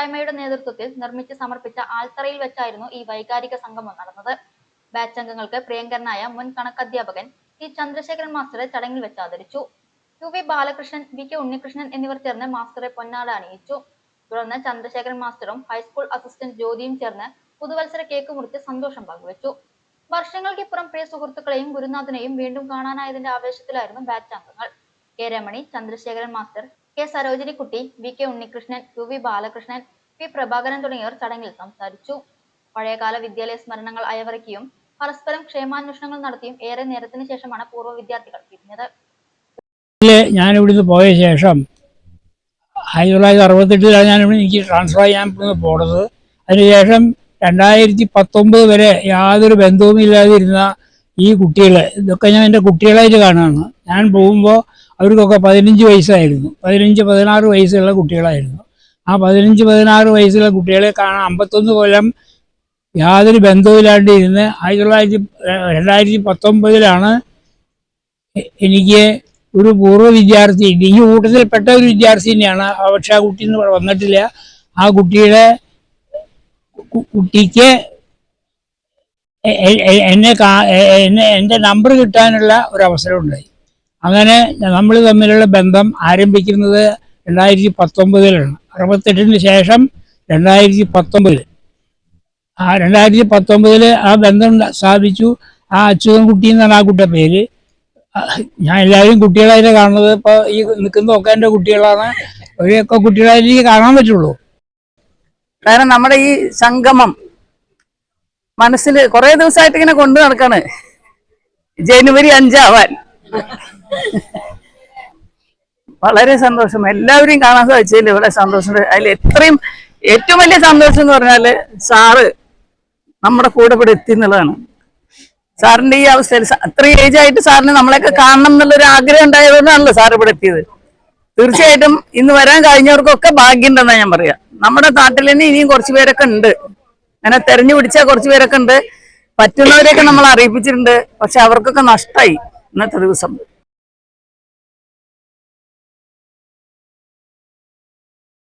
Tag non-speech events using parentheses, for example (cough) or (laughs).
കൂട്ടായ്മയുടെ നേതൃത്വത്തിൽ നിർമ്മിച്ച് സമർപ്പിച്ച ആൽത്തറയിൽ വെച്ചായിരുന്നു ഈ വൈകാരിക സംഗമം നടന്നത്. ബാച്ച് അംഗങ്ങൾക്ക് പ്രിയങ്കരനായ മുൻ കണക്കധ്യാപകൻ ടി ചന്ദ്രശേഖരൻ മാസ്റ്ററെ ചടങ്ങിൽ വെച്ച് ആദരിച്ചു. U V Balakrishnan V K Unnikrishnan എന്നിവർ ചേർന്ന് മാസ്റ്ററെ പൊന്നാട അണിയിച്ചു. തുടർന്ന് ചന്ദ്രശേഖരൻ മാസ്റ്ററും ഹൈസ്കൂൾ അസിസ്റ്റന്റ് ജ്യോതിയും ചേർന്ന് പുതുവത്സര കേക്ക് മുറിച്ച് സന്തോഷം പങ്കുവച്ചു. വർഷങ്ങൾക്കിപ്പുറം പ്രിയ സുഹൃത്തുക്കളെയും ഗുരുനാഥനെയും വീണ്ടും കാണാനായതിന്റെ ആവേശത്തിലായിരുന്നു ബാച്ച് അംഗങ്ങൾ. K Ramani Chandrasekharan master K സരോജിനിക്കുട്ടി V K Unnikrishnan U V Balakrishnan P Prabhakaran തുടങ്ങിയവർ ചടങ്ങിൽ സംസാരിച്ചു. പഴയകാല വിദ്യാലയ സ്മരണകൾ അയവറക്കിയും പരസ്പരം ക്ഷേമാന്വേഷണങ്ങൾ നടത്തിയും ഏറെ നേരത്തിന് ശേഷമാണ് പൂർവ വിദ്യാർത്ഥികൾ പിരിഞ്ഞത്. ഞാൻ ഇവിടുന്ന് പോയ ശേഷം ആയിരത്തി തൊള്ളായിരത്തി അറുപത്തെട്ടിലാണ് ഞാൻ ഇവിടെ എനിക്ക് ചെയ്യാൻ ഇവിടുന്ന് പോണത്. അതിനുശേഷം രണ്ടായിരത്തി പത്തൊമ്പത് വരെ യാതൊരു ബന്ധവുമില്ലാതിരുന്ന ഈ കുട്ടികളെ ഇതൊക്കെ ഞാൻ എന്റെ കുട്ടികളായിട്ട് കാണുകയാണ് ഞാൻ പോകുമ്പോൾ അവർക്കൊക്കെ പതിനഞ്ച് വയസ്സായിരുന്നു. പതിനഞ്ച് പതിനാറ് വയസ്സുള്ള കുട്ടികളായിരുന്നു. ആ പതിനഞ്ച് പതിനാറ് വയസ്സുള്ള കുട്ടികളെ കാണാൻ അമ്പത്തൊന്ന് കൊല്ലം യാതൊരു ബന്ധവുമില്ലാണ്ട് ഇരുന്ന് ആയിരത്തി തൊള്ളായിരത്തി രണ്ടായിരത്തി പത്തൊമ്പതിലാണ് എനിക്ക് ഒരു പൂർവ വിദ്യാർത്ഥി ഈ കൂട്ടത്തിൽപ്പെട്ട ഒരു വിദ്യാർത്ഥി തന്നെയാണ്. പക്ഷെ ആ കുട്ടി വന്നിട്ടില്ല. ആ കുട്ടിയുടെ കുട്ടിക്ക് എന്നെ എന്നെ എന്റെ നമ്പർ കിട്ടാനുള്ള ഒരു അവസരം ഉണ്ടായി അങ്ങനെ നമ്മൾ തമ്മിലുള്ള ബന്ധം ആരംഭിക്കുന്നത് രണ്ടായിരത്തി പത്തൊമ്പതിലാണ് അറുപത്തെട്ടിന് ശേഷം രണ്ടായിരത്തി പത്തൊമ്പതിൽ ആ രണ്ടായിരത്തി പത്തൊമ്പതിൽ ആ ബന്ധം സ്ഥാപിച്ചു. ആ അച്യുതൻ കുട്ടി എന്നാണ് ആ കുട്ടിയുടെ പേര്. ഞാൻ എല്ലാവരും കുട്ടികളായിട്ട് കാണുന്നത്. ഇപ്പൊ ഈ നിൽക്കുന്നതൊക്കെ എന്റെ കുട്ടികളാണ്. അവരെയൊക്കെ കുട്ടികളായിട്ട് കാണാൻ പറ്റുള്ളൂ. കാരണം നമ്മുടെ ഈ സംഗമം മനസ്സിൽ കുറേ ദിവസമായിട്ട് ഇങ്ങനെ കൊണ്ടു നടക്കാണ്. ജനുവരി അഞ്ചാവാൻ. (laughs) വളരെ സന്തോഷം. എല്ലാവരെയും കാണാൻ സാധിച്ചതിൽ വളരെ സന്തോഷം. അതിൽ എത്രയും ഏറ്റവും വലിയ സന്തോഷം എന്ന് പറഞ്ഞാൽ സാറ് നമ്മുടെ കൂടെ ഇവിടെ എത്തി എന്നുള്ളതാണ്. സാറിന്റെ ഈ അവസ്ഥയിൽ അത്രയും ഏജ് ആയിട്ട് സാറിന് നമ്മളെയൊക്കെ കാണണം എന്നുള്ളൊരു ആഗ്രഹം ഉണ്ടായതുകൊണ്ടാണല്ലോ സാർ ഇവിടെ എത്തിയത്. തീർച്ചയായിട്ടും ഇന്ന് വരാൻ കഴിഞ്ഞവർക്കൊക്കെ ഭാഗ്യമുണ്ടെന്നാ ഞാൻ പറയാ. നമ്മുടെ നാട്ടിൽ തന്നെ ഇനിയും കുറച്ചു പേരൊക്കെ ഉണ്ട്. അങ്ങനെ തെരഞ്ഞു പിടിച്ച കുറച്ചു പേരൊക്കെ ഉണ്ട്. പറ്റുന്നവരെയൊക്കെ നമ്മൾ അറിയിപ്പിച്ചിട്ടുണ്ട്. പക്ഷെ അവർക്കൊക്കെ നഷ്ടമായി நன்றி சம்பளம்